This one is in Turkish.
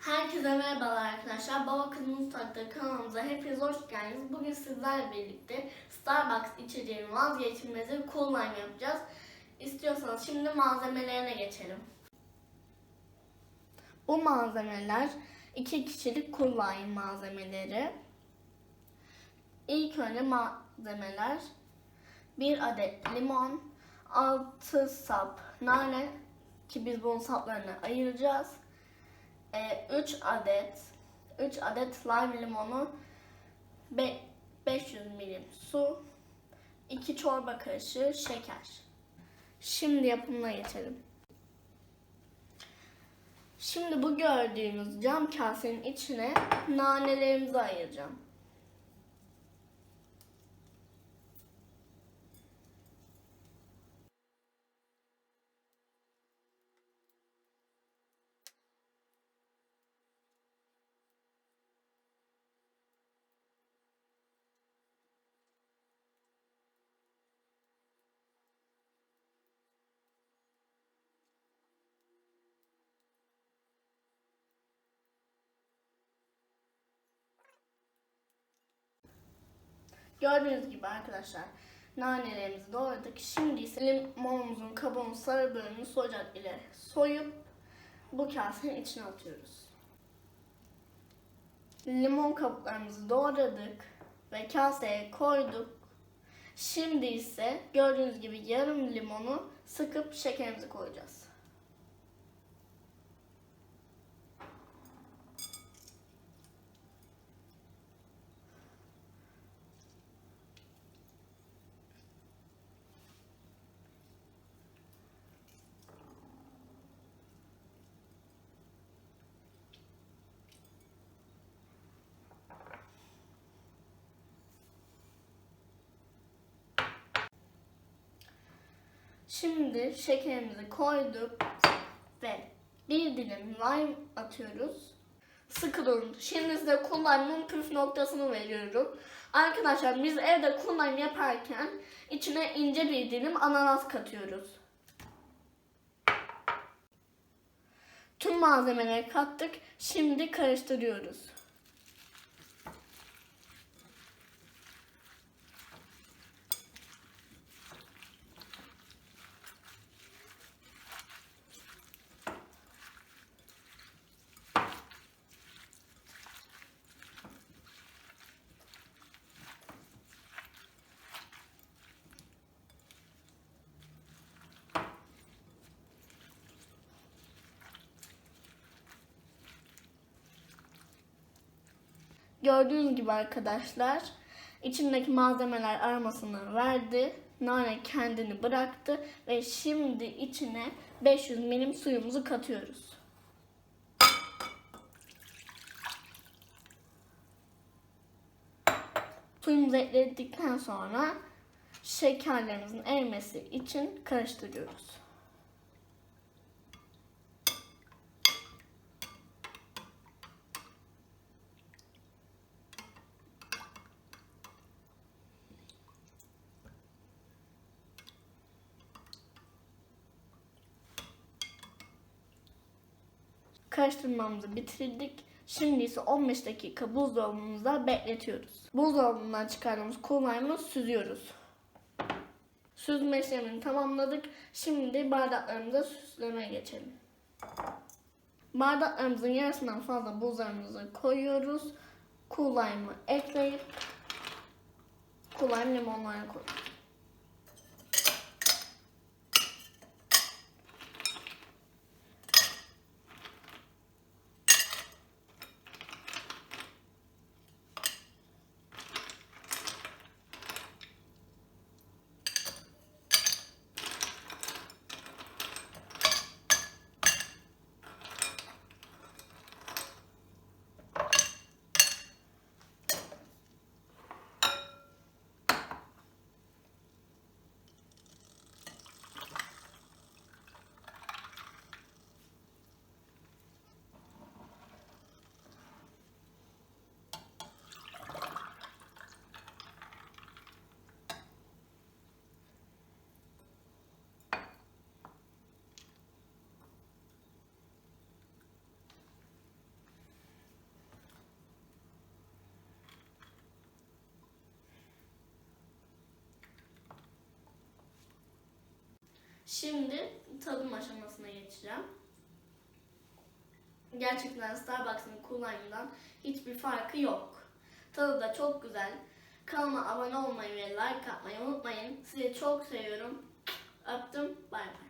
Herkese merhabalar arkadaşlar. Baba Kız Mutfak'ta kanalımıza hepiniz hoş geldiniz. Bugün sizlerle birlikte Starbucks içeceğinin vazgeçilmezi cool lime yapacağız. İstiyorsanız şimdi malzemelerine geçelim. Bu malzemeler 2 kişilik cool malzemeleri. İlk önce malzemeler 1 adet limon, 6 sap nane ki biz bunun saplarını ayıracağız. 3 adet 3 adet lime limonu, be- 500 milim su, 2 çorba kaşığı şeker. Şimdi yapımına geçelim. Şimdi bu gördüğünüz cam kasenin içine nanelerimizi ayıracağım. Gördüğünüz gibi arkadaşlar nanelerimizi doğradık. Şimdi ise limonumuzun kabuğunun sarı bölümünü soyacak ile soyup bu kasenin içine atıyoruz. Limon kabuklarımızı doğradık ve kaseye koyduk. Şimdi ise gördüğünüz gibi yarım limonu sıkıp şekerimizi koyacağız. Şimdi şekerimizi koyduk ve bir dilim lime atıyoruz. Sıkı durun. Şimdi size kullanmanın püf noktasını veriyorum. Arkadaşlar biz evde kullanım yaparken içine ince bir dilim ananas katıyoruz. Tüm malzemeleri kattık. Şimdi karıştırıyoruz. Gördüğünüz gibi arkadaşlar içindeki malzemeler aromasını verdi. Nane kendini bıraktı ve şimdi içine 500 milim suyumuzu katıyoruz. Suyumuzu ekledikten sonra şekerlerimizin erimesi için karıştırıyoruz. Karıştırmamızı bitirdik. Şimdi ise 15 dakika buzdolabımızda bekletiyoruz. Buzdolabından çıkardığımız kullanımı süzüyoruz. Süzme işlemini tamamladık. Şimdi bardaklarımıza süslemeye geçelim. Bardaklarımızın yarısından fazla buzlarımızı koyuyoruz. Kulayımı ekleyip kulayım limonlarını koyuyoruz. Şimdi tadım aşamasına geçeceğim. Gerçekten Starbucks'ın kullanımından hiçbir farkı yok. Tadı da çok güzel. Kanalıma abone olmayı ve like atmayı unutmayın. Sizi çok seviyorum. Öptüm. Bay bay.